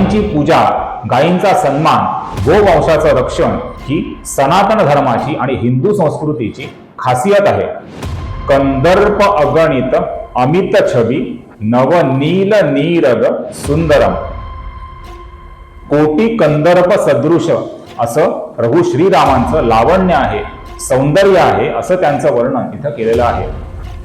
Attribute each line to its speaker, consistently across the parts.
Speaker 1: गायींची पूजा गायींचा सन्मान गोवंशाचं रक्षण ही सनातन धर्माची आणि हिंदू संस्कृतीची खासियत आहे. कंदर्प अगणित अमित छबी नवनील नीरग सुंदरम. कोटी कंदर्प सदृश असं प्रभू श्रीरामांचं लावण्य आहे सौंदर्य आहे असं त्यांचं वर्णन इथं केलेलं आहे.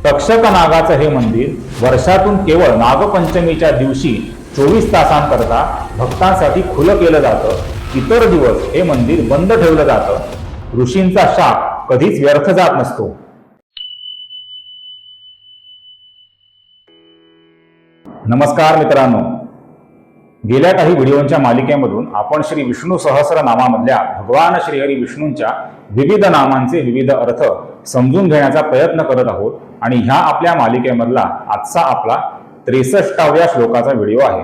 Speaker 1: तक्षक नागाचं हे मंदिर वर्षातून केवळ नागपंचमीच्या दिवशी चोवीस तासांकरता भक्तांसाठी खुलं केलं जातं. इतर दिवस हे मंदिर बंद ठेवलं जातं. ऋषींचा शाप कधीच व्यर्थ जात नसतो. नमस्कार मित्रांनो. गेल्या काही व्हिडिओंच्या मालिकेमधून आपण श्री विष्णू सहस्र नामामधल्या भगवान श्रीहरी विष्णूंच्या विविध नामांचे विविध अर्थ समजून घेण्याचा प्रयत्न करत आहोत आणि ह्या आपल्या मालिकेमधला आजचा आपला त्रेसष्टाव्या श्लोकाचा व्हिडिओ आहे.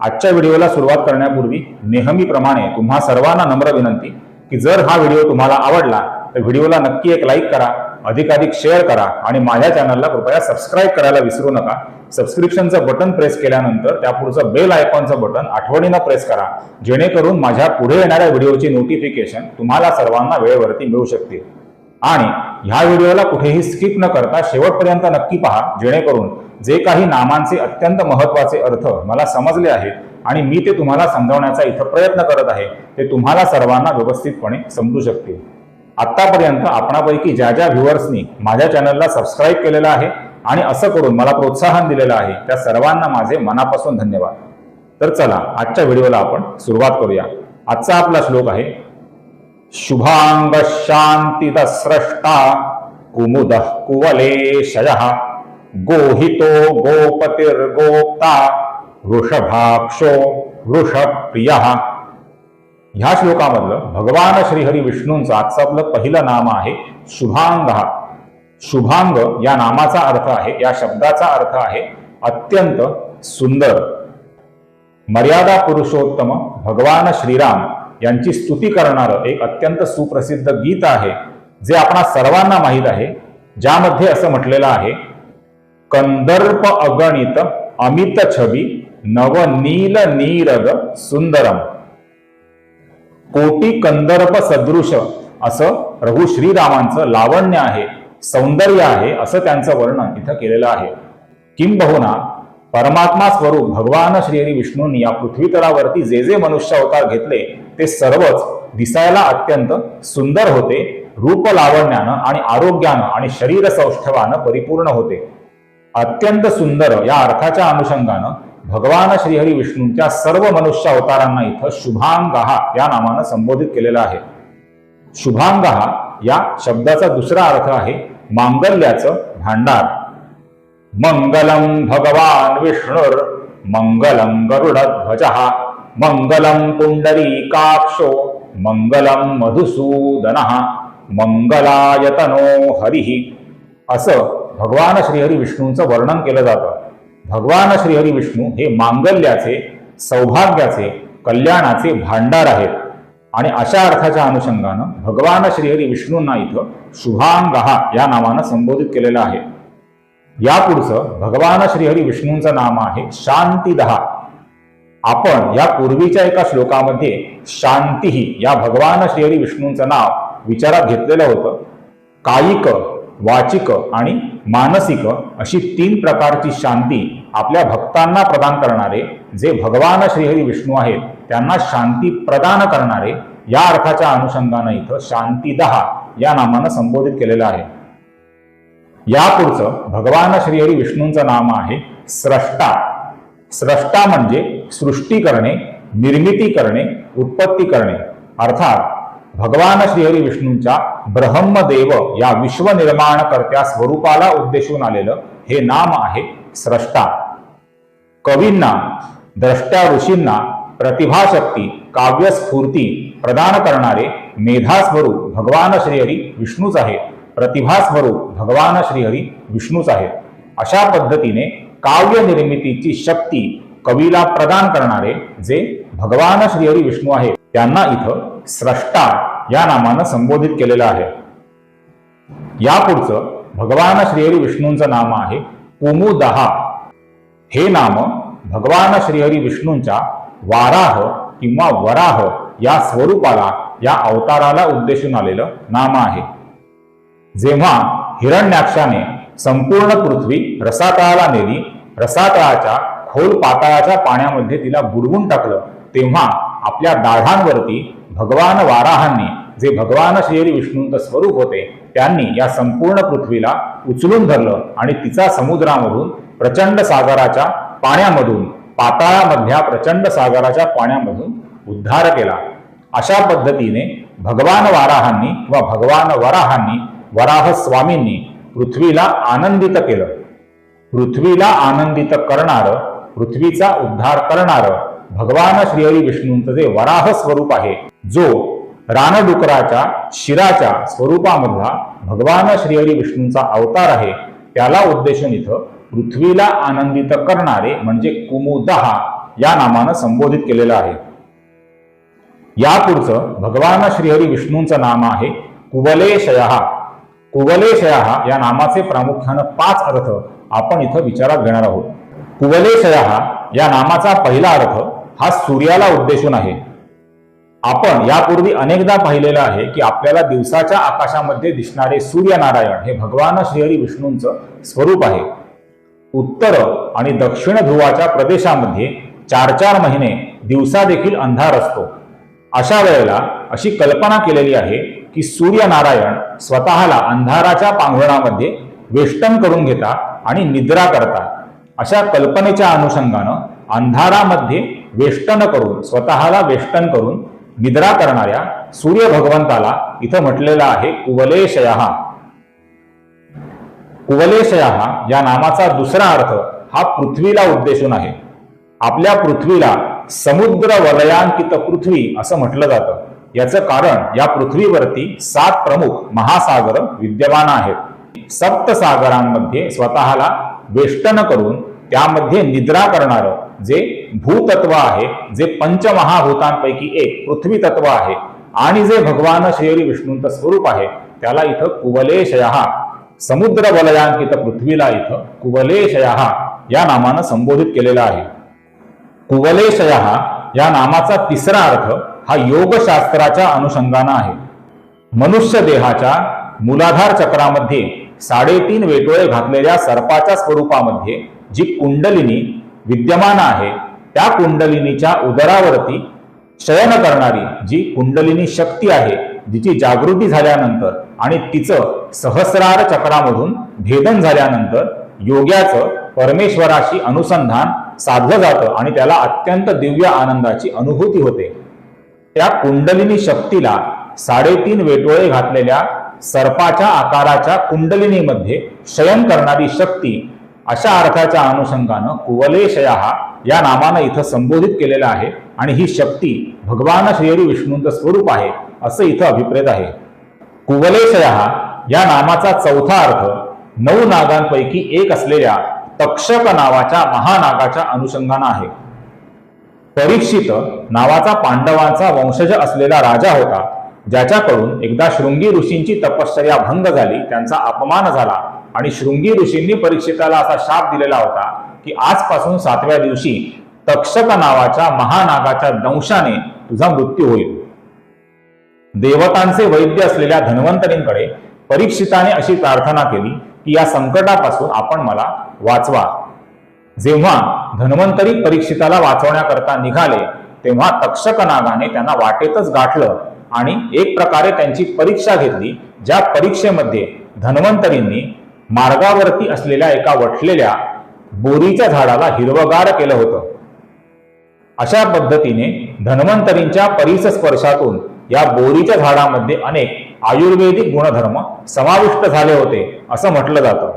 Speaker 1: आजच्या व्हिडिओला सुरुवात करण्यापूर्वी नेहमीप्रमाणे तुम्हा सर्वांना नम्र विनंती की जर हा व्हिडिओ तुम्हाला आवडला तर व्हिडिओला नक्की एक लाईक करा अधिकाधिक शेअर करा आणि माझ्या चॅनलला कृपया सबस्क्राईब करायला विसरू नका. सबस्क्रिप्शनचं बटन प्रेस केल्यानंतर त्या पुढचं बेल आयकॉनचं बटन आठवणीनं प्रेस करा जेणेकरून माझ्या पुढे येणाऱ्या व्हिडिओची नोटिफिकेशन तुम्हाला सर्वांना वेळेवरती मिळू शकतील आणि ह्या व्हिडिओला कुठेही स्किप न करता शेवटपर्यंत नक्की पहा जेणेकरून जे काही नामांचे अत्यंत महत्त्वाचे अर्थ मला समजले आहेत आणि मी ते तुम्हाला समजावण्याचा इथं प्रयत्न करत आहे ते तुम्हाला सर्वांना व्यवस्थितपणे समजू शकतील. आत्तापर्यंत आपणापैकी ज्या ज्या व्ह्युअर्सनी माझ्या चॅनलला सबस्क्राईब केलेलं आहे आणि असं करून मला प्रोत्साहन दिलेलं आहे त्या सर्वांना माझे मनापासून धन्यवाद. तर चला आजच्या व्हिडिओला आपण सुरुवात करूया. आजचा आपला श्लोक आहे शुभांग शांतिद स्रष्टा कुमुद कुवलेशय गोहितो गोपतिर्गोप्ता वृषभाक्षो वृषप्रिय. ह्या श्लोकामधलं भगवान श्रीहरी विष्णूंचं आजचं आपलं पहिलं नाम आहे शुभांग. शुभांग या नामाचा अर्थ आहे या शब्दाचा अर्थ आहे अत्यंत सुंदर. मर्यादा पुरुषोत्तम भगवान श्रीराम यांची स्तुती करणारं एक अत्यंत सुप्रसिद्ध गीत आहे जे आपणा सर्वांना माहीत आहे ज्यामध्ये असं म्हटलेलं आहे कंदर्प अगणित अमित छबी नवनील नीरग सुंदरम. कोटी कंदर्प सदृश असं प्रभू श्रीरामांचं लावण्य आहे सौंदर्य आहे असं त्यांचं वर्णन इथं केलेलं आहे. किंबहुना परमात्मा स्वरूप भगवान श्रीहरी विष्णूंनी या पृथ्वीतलावरती जे जे मनुष्य अवतार घेतले ते सर्वच दिसायला अत्यंत सुंदर होते रूप लावण्यानं आणि आरोग्यानं आणि शरीर सौष्ठवानं परिपूर्ण होते. अत्यंत सुंदर या अर्थाच्या अनुषंगानं भगवान श्रीहरी विष्णूंच्या सर्व मनुष्य अवतारांना इथं शुभांगहा या नामानं संबोधित केलेला आहे. शुभांगहा या शब्दाचा दुसरा अर्थ आहे मांगल्याचं भांडार. मंगलम भगवान विष्णुर मंगलम गरुडध्वज मंगलम पुंडरीकाक्षो मंगलम मधुसूदन मंगलायतनो हरिही असं भगवान श्रीहरी विष्णूंचं वर्णन केलं जातं. भगवान श्रीहरी विष्णू हे मांगल्याचे सौभाग्याचे कल्याणाचे भांडार आहेत. आणि अशा अर्थाच्या अनुषंगानं भगवान श्रीहरी विष्णूंना इथं शुभांगहा या नावानं संबोधित केलेलं आहे. यापुढचं भगवान श्रीहरी विष्णूंचं नाम आहे शांतीदहा आपण या पूर्वीच्या एका श्लोकामध्ये शांतीही या भगवान श्रीहरी विष्णूंचं नाव विचारात घेतलेलं होतं. कायिक वाचिक आणि मानसिक अशी तीन प्रकारची शांती आपल्या भक्तांना प्रदान करणारे जे भगवान श्रीहरी विष्णू आहेत त्यांना शांती प्रदान करणारे या अर्थाच्या अनुषंगानं इथं शांती दहा या नामानं संबोधित केलेलं आहे. यापुढचं भगवान श्रीहरी विष्णूंचं नाम आहे स्रष्टा. स्रष्टा म्हणजे सृष्टी करणे निर्मिती करणे उत्पत्ती करणे अर्थात भगवान श्रीहरी विष्णूंच्या ब्रह्मदेव या विश्वनिर्माणकर्त्या स्वरूपाला उद्देशून आलेलं हे नाम आहे स्रष्टा. कवींना द्रष्ट्या ऋषींना प्रतिभाशक्ती काव्यस्फूर्ती प्रदान करणारे मेधास्वरूप भगवान श्रीहरी विष्णूच आहे प्रतिभास्वरूप भगवान श्रीहरी विष्णूच आहे अशा पद्धतीने काव्य निर्मितीची शक्ती कवीला प्रदान करणारे जे भगवान श्रीहरी विष्णू आहे त्यांना इथं स्रष्टा या नामानं संबोधित केलेलं आहे. यापुढचं भगवान श्रीहरी विष्णूंचं नाम आहे कुमुदहा हे नाम भगवान श्रीहरी विष्णूंच्या वाराह किंवा वराह या स्वरूपाला या अवताराला उद्देशून आलेलं नाम आहे. जेव्हा हिरण्याक्षाने संपूर्ण पृथ्वी रसातळाला नेली रसातळाच्या खोल पाताळाच्या पाण्यामध्ये तिला बुडवून टाकलं तेव्हा आपल्या दाढांवरती भगवान वाराहांनी जे भगवान श्री विष्णूंचं स्वरूप होते त्यांनी या संपूर्ण पृथ्वीला उचलून धरलं आणि तिचा समुद्रामधून प्रचंड सागराच्या पाण्यामधून पाताळामधल्या प्रचंड सागराच्या पाण्यामधून उद्धार केला. अशा पद्धतीने भगवान वाराहांनी किंवा भगवान वराहांनी वराह स्वामींनी पृथ्वीला आनंदित केलं. पृथ्वीला आनंदित करणार पृथ्वीचा उद्धार करणारं भगवान श्रीहरी विष्णूंचं जे वराह स्वरूप आहे जो रानडुकराच्या शिराच्या स्वरूपामधला भगवान श्रीहरी विष्णूंचा अवतार आहे त्याला उद्देशून इथं पृथ्वीला आनंदित करणारे म्हणजे कुमुदहा या नामानं संबोधित केलेलं आहे. यापुढचं भगवान श्रीहरी विष्णूंचं नाम आहे कुवलेशयहा कुवलेशयहा या नामाचे प्रामुख्यानं पाच अर्थ आपण इथं विचारात घेणार आहोत. कुवलेशया या नामाचा पहिला अर्थ हा सूर्याला उद्देशून आहे. आपण यापूर्वी अनेकदा पाहिलेलं आहे की आपल्याला दिवसाच्या आकाशामध्ये दिसणारे सूर्यनारायण हे भगवान श्रीहरी विष्णूंचं स्वरूप आहे. उत्तर आणि दक्षिण ध्रुवाच्या प्रदेशामध्ये चार चार महिने दिवसा देखील अंधार असतो. अशा वेळेला अशी कल्पना केलेली आहे की सूर्यनारायण स्वतःला अंधाराच्या पांघरणामध्ये वेष्टन करून घेतात आणि निद्रा करतात अशा कल्पनेच्या अनुषंगानं अंधारामध्ये वेष्टन करून स्वतःला वेष्टन करून निद्रा करणाऱ्या सूर्य भगवंताला इथं म्हटलेलं आहे कुवलेशया. कुवलेशया या नामाचा दुसरा अर्थ हा पृथ्वीला उद्देशून आहे. आपल्या पृथ्वीला समुद्र वलयांकित पृथ्वी असं म्हटलं जातं. याचं कारण या पृथ्वीवरती सात प्रमुख महासागर विद्यमान आहेत. सप्तसागरांमध्ये स्वतःला वेष्टन करून त्यामध्ये निद्रा करणारं जे भूतत्व आहे जे पंचमहाभूतांपैकी एक पृथ्वी तत्व आहे आणि जे भगवान श्री विष्णूंचं स्वरूप आहे त्याला इथं कुवलेशया समुद्र वलयांकित पृथ्वीला इथं कुवलेशया या नामानं संबोधित केलेला आहे. कुवलेशया या नामाचा तिसरा अर्थ हा योगशास्त्राच्या अनुषंगानं आहे. मनुष्य देहाच्या मूलाधार चक्रामध्ये साडेतीन वेटोळे घातलेल्या सर्पाच्या स्वरूपामध्ये जी कुंडलिनी विद्यमान आहे त्या कुंडलिनीच्या उदरावरती शयन करणारी जी कुंडलिनी शक्ती आहे जिची जागृती झाल्यानंतर आणि तिचं सहस्रार चक्रामधून भेदन झाल्यानंतर योग्याचं परमेश्वराशी अनुसंधान साधलं जातं आणि त्याला अत्यंत दिव्य आनंदाची अनुभूती होते. त्या कुंडलिनी शक्तीला साडेतीन वेटोळे घातलेल्या सर्पाच्या आकाराच्या कुंडलिनीमध्ये शयन करणारी शक्ती अशा अर्थाच्या अनुषंगानं कुवलेशया या नामानं इथं संबोधित केलेलं आहे आणि ही शक्ती भगवान श्रीहरी विष्णूंचं स्वरूप आहे असं इथं अभिप्रेत आहे. कुवलेशया या नामाचा चौथा अर्थ नऊ नागांपैकी एक असलेल्या तक्षक नावाच्या महानागाच्या अनुषंगानं आहे. परीक्षित नावाचा पांडवांचा वंशज असलेला राजा होता ज्याच्याकडून एकदा शृंगी ऋषींची तपश्चर्या भंग झाली त्यांचा अपमान झाला आणि शृंगी ऋषींनी परीक्षिताला असा शाप दिलेला होता की आजपासून सातव्या दिवशी तक्षक नावाच्या महानागाच्या दंशाने तुझा मृत्यू होईल. देवतांचे वैद्य असलेल्या धन्वंतरींकडे परीक्षिताने अशी प्रार्थना केली की या संकटापासून आपण मला वाचवा. जेव्हा धन्वंतरी परीक्षिताला वाचवण्याकरता निघाले तेव्हा तक्षक नागाने त्यांना वाटेतच गाठलं आणि एक प्रकारे त्यांची परीक्षा घेतली ज्या परीक्षेमध्ये धन्वंतरींनी मार्गावरती असलेल्या एका वठलेल्या बोरीच्या झाडाला हिरवगार केलं होतं. अशा पद्धतीने धन्वंतरींच्या परिसस्पर्शातून या बोरीच्या झाडामध्ये अनेक आयुर्वेदिक गुणधर्म समाविष्ट झाले होते असं म्हटलं जातं.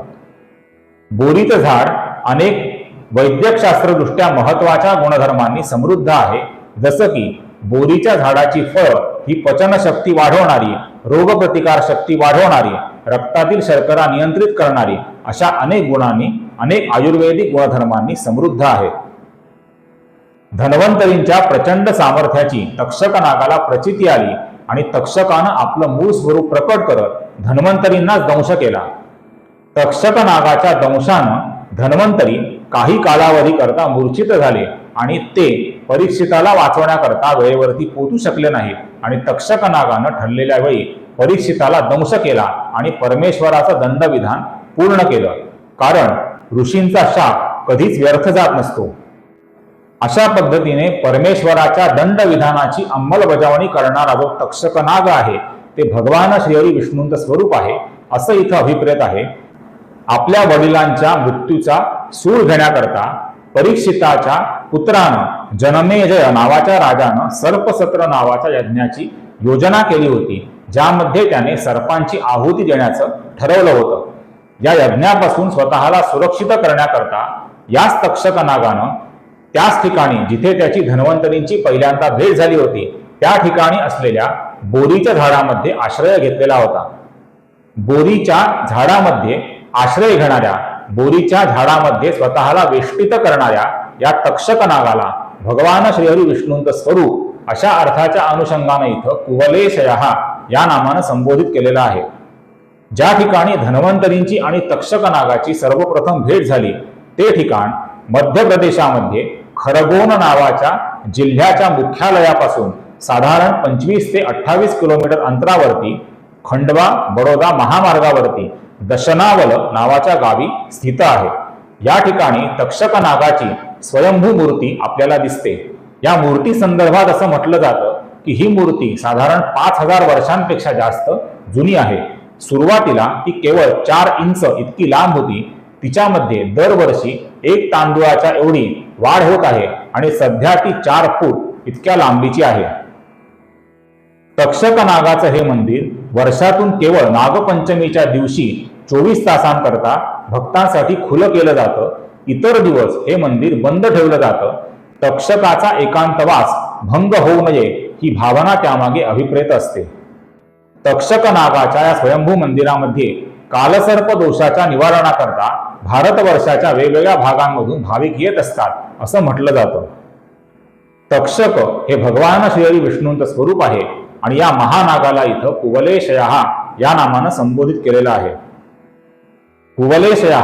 Speaker 1: बोरीचं झाड अनेक वैद्यकशास्त्रदृष्ट्या महत्त्वाच्या गुणधर्मांनी समृद्ध आहे जसं की बोरीच्या झाडाची फळ ही पचनशक्ती वाढवणारी रोगप्रतिकार शक्ती वाढवणारी रक्तातील शर्करा नियंत्रित करणारी अशा अनेक गुणांनी अनेक आयुर्वेदिक गुणधर्मांनी समृद्ध आहे. धन्वंतरींच्या प्रचंड सामर्थ्याची तक्षक नागाला प्रचिती आली आणि तक्षकानं आपलं मूळ स्वरूप प्रकट करत धन्वंतरींनाच दंश केला. तक्षक नागाच्या दंशानं धन्वंतरी काही कालावधी करता मूर्छित झाले आणि ते परीक्षिताला वाचवण्याकरता वेळेवरती पोचू शकले नाहीत आणि तक्षक नागानं ठरलेल्या वेळी परीक्षिताला दंश केला आणि परमेश्वराचं दंडविधान पूर्ण केलं. कारण ऋषींचा शाप कधीच व्यर्थ जात नसतो. अशा पद्धतीने परमेश्वराच्या दंड विधानाची अंमलबजावणी करणारा जो तक्षक नाग आहे ते भगवान श्रीहरी विष्णूंचं स्वरूप आहे असं इथं अभिप्रेत आहे. आपल्या वडिलांच्या मृत्यूचा सूळ घेण्याकरता परीक्षिताच्या पुत्रानं जनमेजय नावाच्या राजानं सर्पसत्र नावाच्या यज्ञाची योजना केली होती ज्यामध्ये त्याने सर्पांची आहुती देण्याचं ठरवलं होतं. या यज्ञापासून स्वतःला सुरक्षित करण्याकरता याच तक्षक नागानं त्याच ठिकाणी जिथे त्याची धन्वंतरींची पहिल्यांदा भेट झाली होती त्या ठिकाणी असलेल्या बोरीच्या झाडामध्ये आश्रय घेतलेला होता. बोरीच्या झाडामध्ये आश्रय घेणाऱ्या बोरीच्या झाडामध्ये स्वतःला वेष्टित करणाऱ्या या तक्षक नागाला भगवान श्रीहरी विष्णूंचं स्वरूप अशा अर्थाच्या अनुषंगानं इथं कुवलेशया या नामानं संबोधित केलेला आहे. ज्या ठिकाणी धन्वंतरींची आणि तक्षक नागाची सर्वप्रथम भेट झाली ते ठिकाण मध्य प्रदेशामध्ये खरगोन नावाच्या जिल्ह्याच्या मुख्यालयापासून साधारण पंचवीस ते अठ्ठावीस किलोमीटर अंतरावरती खंडवा बडोदा महामार्गावरती दशनावल नावाच्या गावी स्थित आहे. या ठिकाणी तक्षक नागाची स्वयंभू मूर्ती आपल्याला दिसते. या मूर्ती संदर्भात असं म्हटलं जातं की ही मूर्ती साधारण पाच हजार वर्षांपेक्षा जास्त जुनी आहे. सुरुवातीला ती केवळ चार इंच इतकी लांब होती. तिच्यामध्ये दरवर्षी एक तांदुळाच्या एवढी वाढ होत आहे आणि सध्या ती चार फूट इतक्या लांबीची आहे. तक्षक नागाचं हे मंदिर वर्षातून केवळ नागपंचमीच्या दिवशी चोवीस तासांकरता भक्तांसाठी खुलं केलं जातं. इतर दिवस हे मंदिर बंद ठेवलं जातं. तक्षकाचा एकांतवास भंग होऊ नये ही भावना त्यामागे अभिप्रेत असते. तक्षक नागाच्या या स्वयंभू मंदिरामध्ये कालसर्प दोषाच्या निवारणाकरता भारतवर्षाच्या वेगवेगळ्या भागांमधून भाविक येत असतात असं म्हटलं जातं. तक्षक हे भगवान श्रीहरी विष्णूंचं स्वरूप आहे आणि या महानागाला इथं कुवलेशया या नामानं संबोधित केलेलं आहे. कुवलेशया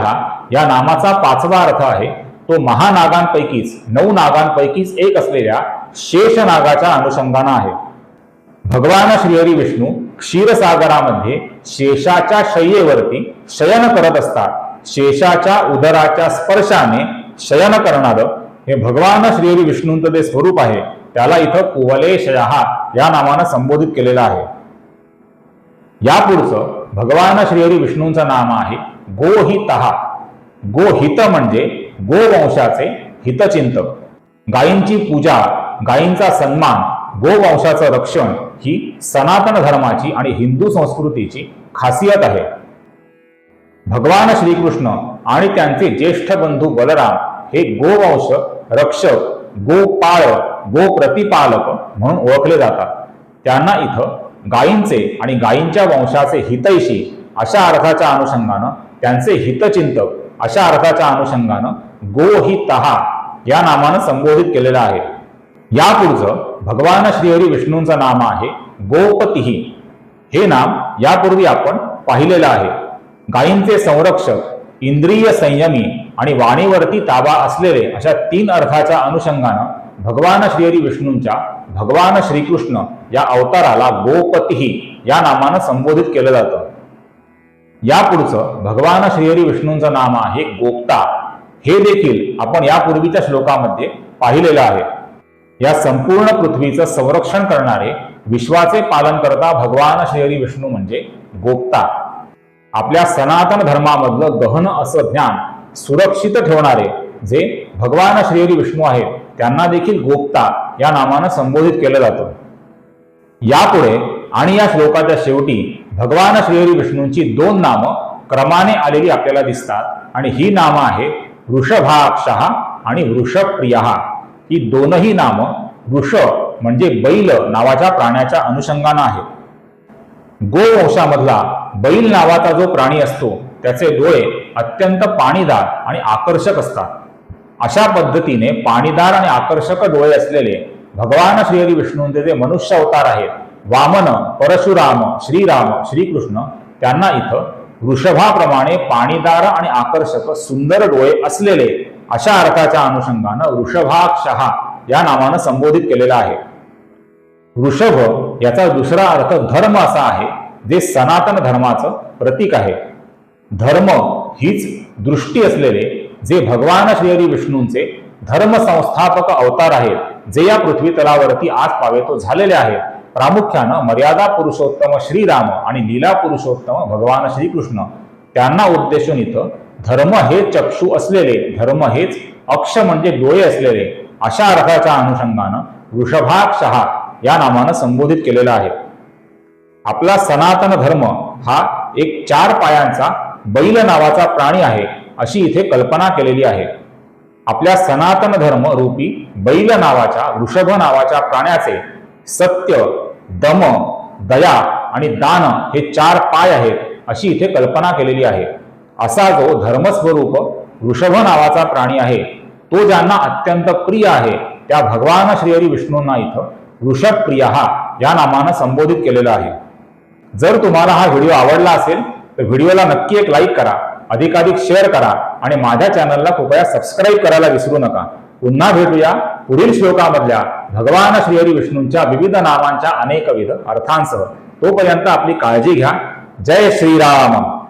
Speaker 1: या नामाचा पाचवा अर्थ आहे तो महानागांपैकीच नऊ नागांपैकीच एक असलेल्या शेष नागाच्या अनुषंगानं आहे. भगवान श्रीहरी विष्णू क्षीरसागरामध्ये शेषाच्या शय्येवरती शयन करत असतात. शेषाच्या उदराच्या स्पर्शाने शयन करणारं हे भगवान श्रीहरी विष्णूंचं जे स्वरूप आहे त्याला इथं कुवलेशया या नावानं संबोधित केलेलं आहे. यापुढचं भगवान श्रीहरी विष्णूंचं नाम आहे गोहितहा गोहित म्हणजे गोवंशाचे हितचिंतक. गायींची पूजा गायींचा सन्मान गोवंशाचं रक्षण ही सनातन धर्माची आणि हिंदू संस्कृतीची खासियत आहे. भगवान श्रीकृष्ण आणि त्यांचे ज्येष्ठ बंधू बलराम हे गोवंश रक्षक गोपाळ गोप्रतिपालक म्हणून ओळखले जातात. त्यांना इथं गायींचे आणि गायींच्या वंशाचे हितैषी अशा अर्थाच्या अनुषंगानं त्यांचे हितचिंतक अशा अर्थाच्या अनुषंगानं गोहितहा या नामानं संबोधित केलेलं आहे. यापुढचं भगवान श्रीहरी विष्णूंचं नाम आहे गोपतिही. हे नाम यापूर्वी आपण पाहिलेलं आहे. गायींचे संरक्षक इंद्रिय संयमी आणि वाणीवरती ताबा असलेले अशा तीन अर्थाच्या अनुषंगानं भगवान श्रीहरी विष्णूंच्या भगवान श्रीकृष्ण या अवताराला गोपतिही या नामानं संबोधित केलं जातं. यापुढचं भगवान श्रीहरी विष्णूंचं नाम आहे गोप्ता हे देखील आपण यापूर्वीच्या श्लोकामध्ये पाहिलेलं आहे. या संपूर्ण पृथ्वीचं संरक्षण करणारे विश्वाचे पालन करता भगवान श्रीहरी विष्णू म्हणजे गोप्ता आपल्या सनातन धर्मामधलं गहन असं ज्ञान सुरक्षित ठेवणारे जे भगवान श्रीहरी विष्णू आहेत त्यांना देखील गोप्ता या नामानं संबोधित केलं जातं. यापुढे आणि या श्लोकाच्या शेवटी भगवान श्रीहरी विष्णूंची दोन नामं क्रमाने आलेली आपल्याला दिसतात. आणि ही नामं आहे वृषभाक्षहा आणि वृषप्रिया. ही दोनही नामं वृष म्हणजे बैल नावाच्या प्राण्याच्या अनुषंगानं आहेत. गोवंशामधला बैल नावाचा जो प्राणी असतो त्याचे डोळे अत्यंत पाणीदार आणि आकर्षक असतात. अशा पद्धतीने पाणीदार आणि आकर्षक डोळे असलेले भगवान श्रीहरी विष्णूंचे जे मनुष्य अवतार आहेत वामन परशुराम श्रीराम श्रीकृष्ण त्यांना इथं वृषभाप्रमाणे पाणीदार आणि आकर्षक सुंदर डोळे असलेले अशा अर्थाच्या अनुषंगानं वृषभाक्षहा या नावानं संबोधित केलेला आहे. वृषभ याचा दुसरा अर्थ धर्म असा आहे जे सनातन धर्माचं प्रतीक आहे. धर्म हीच दृष्टी असलेले जे भगवान श्रीहरी विष्णूंचे धर्म संस्थापक अवतार आहेत जे या पृथ्वी तलावरती आज पावेतो झालेले आहेत. प्रामुख्यानं मर्यादा पुरुषोत्तम श्रीराम आणि लीला पुरुषोत्तम भगवान श्रीकृष्ण त्यांना उद्देशून इथं धर्म हे चक्षु असलेले धर्म हेच अक्ष म्हणजे डोळे असलेले अशा अर्थाच्या अनुषंगानं वृषभाक्षः या नावानं संबोधित केलेला आहे. आपला सनातन धर्म हा एक चार पायांचा बैल नावाचा प्राणी आहे अशी इथे कल्पना केलेली आहे. आपल्या सनातन धर्म रूपी बैल नावाच्या वृषभ नावाच्या प्राण्याचे सत्य दम दया आणि दान हे चार पाय आहेत अशी इथे कल्पना केलेली आहे. असा जो धर्मस्वरूप वृषभ नावाचा प्राणी आहे तो ज्यांना अत्यंत प्रिय आहे त्या भगवान श्रीहरी विष्णूंना इथं वृषभ प्रिया हा या नामानं संबोधित केलेला आहे. जर तुम्हाला हा व्हिडिओ आवडला असेल तर व्हिडिओला नक्की एक लाईक करा अधिकाधिक शेअर करा आणि माझ्या चॅनलला कृपया सबस्क्राईब करायला विसरू नका. पुन्हा भेटूया पुढील श्लोकामधल्या भगवान श्रीहरी विष्णूंच्या विविध नामांच्या अनेकविध अर्थांसह तोपर्यंत आपली काळजी घ्या. जय श्रीराम.